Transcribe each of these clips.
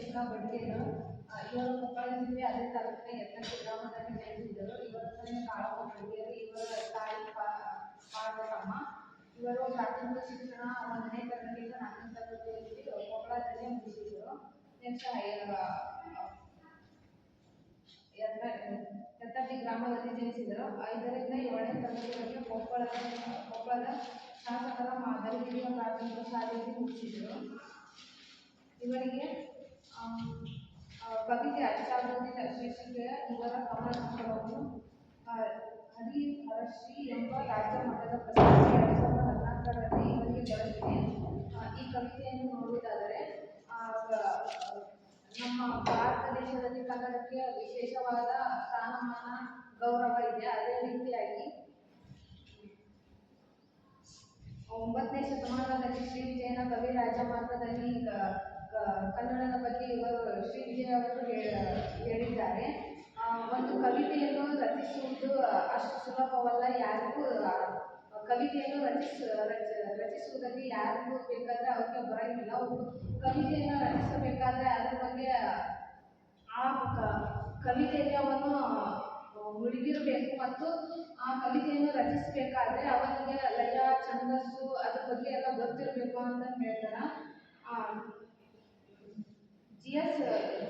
ಆ, ಇವರು ಕೊಪ್ಪಳದಲ್ಲಿ ಅದೇ ತಾಲೂಕಿನ ಯತ್ನಟ್ಟಿ ಗ್ರಾಮದಲ್ಲಿ ನೆಲೆಸಿದ್ದರು ಇವರ ಹೆಸರು ಕಾಳಪ್ಪ ಬಡ್ಗೇರು ಇವರ ತಾಯಿ ಪಾರ್ವತಮ್ಮ ಇವರು ಪ್ರಾಥಮಿಕ ಶಿಕ್ಷಣ ಒಂದನೇ ತರಗತಿಯಿಂದ ನಾಲ್ಕನೇ ತರಗತಿಯಲ್ಲಿ ಕೊಪ್ಪಳದಲ್ಲಿ ಮುಗಿಸಿದರು. ನೆಕ್ಸ್ಟ್ ಯತ್ತಟ್ಟಿ ಗ್ರಾಮದಲ್ಲಿ ಜನಿಸಿದರು. ಐದರಿಂದ ಏಳನೇ ತರಗತಿವರೆಗೆ ಕೊಪ್ಪಳ ಕೊಪ್ಪಳದ ಶಾಸಕರ ಮಾದರಿ ಪ್ರಾಥಮಿಕ ಶಾಲೆಯಲ್ಲಿ ಮುಗಿಸಿದರು. ಇವರಿಗೆ ಕವಿತೆ ಅಚ್ಚಾಗುವುದಿಲ್ಲ ಶೀರ್ಷಿಕೆಯ ಇವರ ಕಮಲ ಹರಿ ಶ್ರೀ ಎಂಬ ರಾಜ್ಯ ಮಟ್ಟದ ಪ್ರಶಸ್ತಿ ಎರಡು ಸಾವಿರದ ಹದಿನಾಲ್ಕರಲ್ಲಿ ಇವರಿಗೆ ಈ ಕವಿತೆಯನ್ನು ನೋಡುವುದಾದರೆ ನಮ್ಮ ಭಾರತ ದೇಶದಲ್ಲಿ ಕನ್ನಡಕ್ಕೆ ವಿಶೇಷವಾದ ಸ್ಥಾನಮಾನ, ಗೌರವ ಇದೆ. ಅದೇ ರೀತಿಯಾಗಿ ಒಂಬತ್ತನೇ ಶತಮಾನದಲ್ಲಿ ಶ್ರೀ ವಿಜಯನ ಕವಿ ರಾಜಮಾರ್ಗದಲ್ಲಿ ಕ- ಕ- ಕನ್ನಡದ ಬಗ್ಗೆ ಇವರು ಶ್ರೀ ವಿಜಯ ಅವರು ಹೇಳ- ಹೇಳಿದ್ದಾರೆ ಆ, ಒಂದು ಕವಿತೆಯನ್ನು ರಚಿಸುವುದು ಅಷ್ಟು ಯಾರಿಗೂ ಕವಿತೆಯನ್ನು ರಚಿಸ, ರಚ- ರಚಿಸುವುದಕ್ಕೆ ಯಾರಿಗೂ ಬೇಕಾದ್ರೆ ಅವ್ರಿಗೆ ಬರಂಗಿಲ್ಲ. ಒಬ್ಬ ಕವಿತೆಯನ್ನು ರಚಿಸಬೇಕಾದ್ರೆ ಅದ್ರ ಬಗ್ಗೆ, ಆ ಕ- ಕವಿತೆಯಲ್ಲಿ ಅವನು ಮುಳುಗಿರಬೇಕು ಮತ್ತು ಆ ಕವಿತೆಯನ್ನು ರಚಿಸಬೇಕಾದ್ರೆ ಅವನಿಗೆ ಲಯ, ಛಂದಸ್ಸು ಅದ್ರ ಬಗ್ಗೆ ಎಲ್ಲ ಗೊತ್ತಿರಬೇಕು ಅಂತ ಹೇಳ್ತಾರೆ. ಜಿ ಎಸ್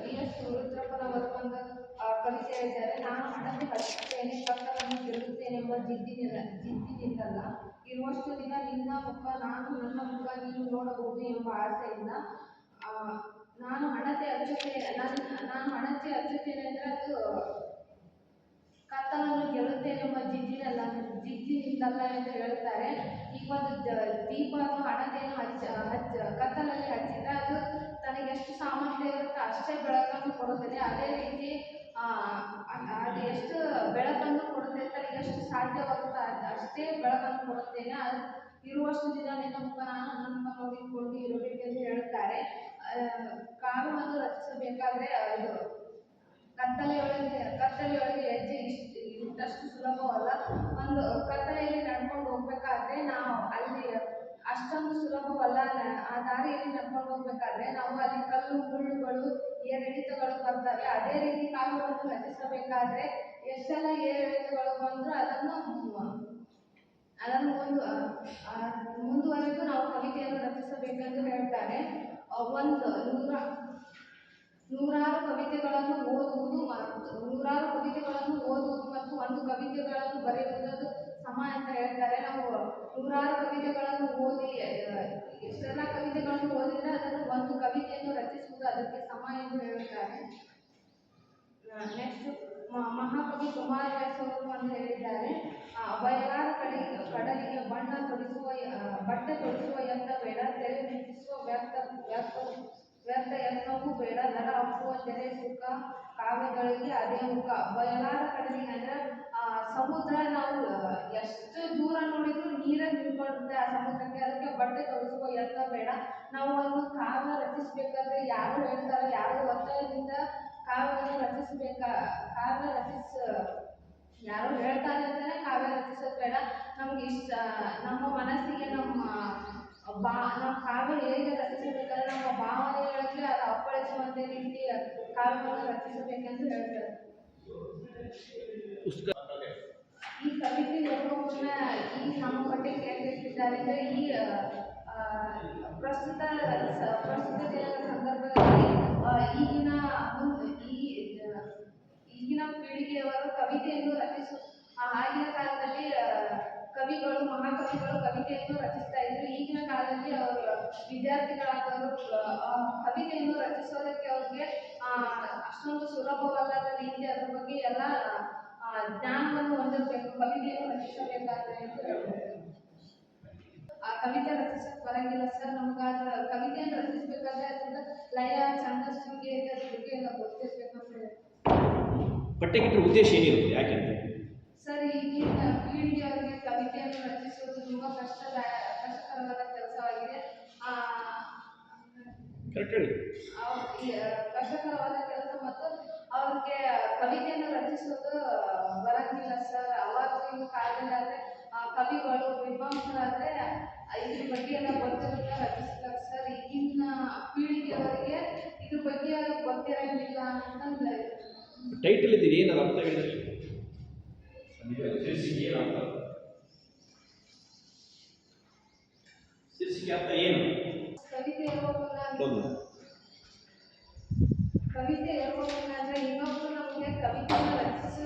ಜಿ ಎಸ್ ರುದ್ರಪ್ಪನವರು ಒಂದು ಕವಿತೆ ಹೇಳಿದ್ದಾರೆ ನಾನು ಹಣತೆ ಹಚ್ಚುತ್ತೇನೆ ಪಕ್ಕವನ್ನು ಗೆಲ್ಲುತ್ತೇನೆಂಬ ಜಿದ್ದಿನಿಂದ ಜಿದ್ದಿನಿಂದಲ್ಲ ಇರುವಷ್ಟು ದಿನ ನಿನ್ನ ಮುಖ, ನಾನು ನನ್ನ ಮುಖ ನೀನು ನೋಡಬಹುದು ಎಂಬ ಆಸೆಯಿಂದ ನಾನು ಹಣತೆ ಹಚ್ಚುತ್ತೇನೆ ನಾನು ನಾನು ಹಣತೆ ಹಚ್ಚುತ್ತೇನೆ ಅಂದರೆ ಅದು ಕತ್ತಲನ್ನು ಗೆಲ್ಲುತ್ತೇನೆ ಎಂಬ ಜಿದ್ದಿನಲ್ಲ ಜಿದ್ದಿನಿಂದಲ್ಲ ಎಂದು ಹೇಳ್ತಾರೆ. ಈಗ ಒಂದು ದೀಪ ಅಥವಾ ಹಣತೆಯನ್ನು ಹಚ್ಚ ಹಚ್ಚ, ಕತ್ತಲಲ್ಲಿ ಹಚ್ಚಿದ್ರೆ ಅದು ತನಗೆ ಎಷ್ಟು ಸಾಮರ್ಥ್ಯ ಇರುತ್ತೋ ಅಷ್ಟೇ ಬೆಳಕನ್ನು ಕೊಡುತ್ತದೆ. ಅದೇ ರೀತಿ ಅದು ಎಷ್ಟು ಬೆಳಕನ್ನು ಕೊಡುತ್ತೆ ಅಂತ ಎಷ್ಟು ಸಾಧ್ಯವಾಗುತ್ತೋ ಅದ್- ಅಷ್ಟೇ ಬೆಳಕನ್ನು ಕೊಡುತ್ತೇನೆ. ಅದು ಇರುವಷ್ಟು ದಿನ ನಿನ್ನಪ್ಪ ನಾನು ನನ್ನ ನೋಡಿಕೊಂಡು ಇರಬೇಕು ಹೇಳುತ್ತಾರೆ ಹೇಳ್ತಾರೆ. ಕಾನೂನನ್ನು ರಚಿಸಬೇಕಾದ್ರೆ ಇದು ಕತ್ತಲೆಯೊಳಗೆ ಕತ್ತಲೆಯೊಳಗೆ ಹೆಜ್ಜೆ ಇಷ್ಟು ಇಷ್ಟಷ್ಟು ಸುಲಭವಲ್ಲ. ಒಂದು ಕತ್ತಲೆಯಲ್ಲಿ ನಡ್ಕೊಂಡು ಹೋಗ್ಬೇಕಾದ್ರೆ ನಾವು ಅಲ್ಲಿ ಅಷ್ಟೊಂದು ಸುಲಭವಲ್ಲ. ಆ ದಾರಿಯಲ್ಲಿ ನಡ್ಕೊಂಡು ಹೋಗ್ಬೇಕಾದ್ರೆ ನಾವು ಅಲ್ಲಿ ಕಲ್ಲು ಮುಳ್ಳುಗಳು ಏರಿಳಿತಗಳು ಬರ್ತವೆ ಅದೇ ರೀತಿ ಕಾವ್ಯವನ್ನು ರಚಿಸಬೇಕಾದ್ರೆ ಎಷ್ಟೆಲ್ಲ ಏರಿಳಿತಗಳು ಬಂದರೂ ಅದನ್ನು ಅದನ್ನು ಒಂದು ಮುಂದುವರೆದು ನಾವು ಕವಿತೆಯನ್ನು ರಚಿಸಬೇಕೆಂದು ಹೇಳ್ತಾರೆ. ಒಂದು ನೂರ, ನೂರಾರು ಕವಿತೆಗಳನ್ನು ಓದುವುದು ಮತ್ತು, ನೂರಾರು ಕವಿತೆಗಳನ್ನು ಓದುವುದು ಮತ್ತು ಒಂದು ಕವಿತೆಗಳನ್ನು ಬರೆಯುವುದು ಸಮ ಅಂತ ಹೇಳ್ತಾರೆ. ನಾವು ನೂರಾರು ಕವಿತೆಗಳನ್ನು ಓದಿ ಎಷ್ಟೆಲ್ಲ ಕವಿತೆಗಳನ್ನು ಓದಿದ್ರೆ ಅದನ್ನು ಒಂದು ಕವಿತೆಯನ್ನು ರಚಿಸುವುದು ಅದಕ್ಕೆ ಸಮ ಎಂದು ಹೇಳುತ್ತಾರೆ ನೆಕ್ಸ್ಟ್ ಮಹಾಕವಿ ಕುಮಾರವ್ಯಾಸ ಅವರು ಒಂದು ಹೇಳಿದ್ದಾರೆ ಆ, ಬಯಲಾದ ಕಡೆ ಕಡಲಿಗೆ ಬಣ್ಣ ತೊಡಿಸುವ ಆ, ಬಟ್ಟೆ ತೊಡಿಸುವ ಯತ್ನ ಬೇಡ ತೆರೆ ಮಿಂಚಿಸುವ ವ್ಯರ್ಥ ವ್ಯರ್ಥ ವ್ಯರ್ಥ ಯತ್ನವೂ ಬೇಡ ದಡ ಹಬ್ಬುವ ತೆರೆ ಸುಖ ಕಾವ್ಯಗಳಿಗೆ ಅದೇ ಮುಖ ಬಯಲಾದ ಕಡಲಿಗೆ ಅಂದ್ರೆ ಆ, ಸಮುದ್ರ ನಾವು ಆ, ಎಷ್ಟು ದೂರ ನೋಡಿದ್ರು ನೀರೇ ನಿಂತ್ಕೊಂಡಿರುತ್ತೆ ಆ ಸಮುದ್ರಕ್ಕೆ ಅದಕ್ಕೆ ಬಟ್ಟೆ ತೊಡಿಸುವ ಯತ್ನ ಬೇಡ. ನಾವು ಒಂದು ಕಾವ್ಯ ರಚಿಸಬೇಕಾದ್ರೆ ಯಾರು ಹೇಳ್ತಾರೆ, ಯಾರು ಒತ್ತಾಯದಿಂದ ಕಾವ್ಯವನ್ನು ರಚಿಸಬೇಕಾ ಕಾವ್ಯ ರಚಿಸ, ಯಾರು ಹೇಳ್ತಾರೆ ಅಂತಾನೆ ಕಾವ್ಯ ರಚಿಸೋದು ಬೇಡ. ನಮ್ಗೆ ಇಷ್ಟ, ನಮ್ಮ ಮನಸ್ಸಿಗೆ ನಮ್ಮ, ಬಾ, ನಮ್ಮ ಕಾವ್ಯ ಹೇಗೆ ರಚಿಸಬೇಕಾದ್ರೆ ನಮ್ಮ ಭಾವನೆಗಳಿಗೆ ಅದು ಅಪ್ಪಳಿಸುವಂತೆ ರೀತಿ ಕಾವ್ಯವನ್ನು ರಚಿಸಬೇಕೆಂದು ಹೇಳ್ತಾರೆ ಪುಸ್ತಕ ಈ ಕವಿತೆ ಯಾವಾಗನ್ನ ಈ ನಮ್ಮ ಪಠ್ಯಕ್ಕೆ ಅಂದರೆ ಈ ಪ್ರಸ್ತುತ ಪ್ರಸ್ತುತ ದಿನದ ಸಂದರ್ಭದಲ್ಲಿ ಈಗಿನ ಈ ಈಗಿನ ಪೀಳಿಗೆಯವರು ಕವಿತೆಯನ್ನು ರಚಿಸು ಆಗಿನ ಕಾಲದಲ್ಲಿ ಕವಿಗಳು, ಮಹಾಕವಿಗಳು ಕವಿತೆಯನ್ನು ರಚಿಸ್ತಾ ಇದ್ರು. ಈಗಿನ ಕಾಲದಲ್ಲಿ ಅವರು ವಿದ್ಯಾರ್ಥಿಗಳಾದವರು ಕವಿತೆಯನ್ನು ರಚಿಸೋದಕ್ಕೆ ಅವ್ರಿಗೆ ಅಷ್ಟೊಂದು ಸುಲಭವಲ್ಲದ ರೀತಿ ಅದ್ರ ಬಗ್ಗೆ ಎಲ್ಲ ಜ್ಞಾನವನ್ನು ಹೊಂದಿರಬೇಕು ಕವಿತೆಯನ್ನು ರಚಿಸಬೇಕಾದ್ರೆ ಅಂತ ಹೇಳ್ಬೋದು. ಕವಿತೆ ರಚಿಸಕ್ ಬರಂಗಿಲ್ಲ ಸರ್. ನಮ್ಗೆ ಅದ್ರ ಕವಿತೆಯನ್ನು ರಚಿಸಬೇಕಾದ್ರೆ ಅದ್ರಿಂದ ಲಯ ಚಂದ ಗೀತೆ ಅದ್ರ ಬಗ್ಗೆ ಎಲ್ಲ ಗೊತ್ತಿರ್ಬೇಕು ಅಂತ ಹೇಳಿ. ಉದ್ದೇಶ ಏನಿರುತ್ತೆ? ಸರ್ ಈಗಿನ ಪೀಳಿಗೆಯವರಿಗೆ ಕವಿತೆಯನ್ನು ರಚಿಸುವುದು ತುಂಬಾ ಕಷ್ಟದ ಕಷ್ಟಕರವಾದ ಕೆಲಸವಾಗಿದೆ ಕಷ್ಟಕರವಾದ ಕೆಲಸ ಮತ್ತು ಅವ್ರಿಗೆ ಕವಿತೆಯನ್ನು ರಚಿಸೋದು ಬರಂಗಿಲ್ಲ ಸರ್. ಅವಾಗ ಕಾಲದಲ್ಲಿ ಆದರೆ ಕವಿಗಳು ವಿದ್ವಾಂಸರಾದರೆ ಟೈಟಲ್ ಇದೀನಿ ನಾನು ಅರ್ಥ ಹೇಳಿದ್ರೆ ಶೀರ್ಷಿಕೆ ಏನು ಅರ್ಥ ಶೀರ್ಷಿಕೆ ಅರ್ಥ ಏನು ಕವಿತೆ ಕವಿತೆ ಇನ್ನೊಬ್ಬರು ನಮಗೆ ಕವಿತೆ ರಚಿಸ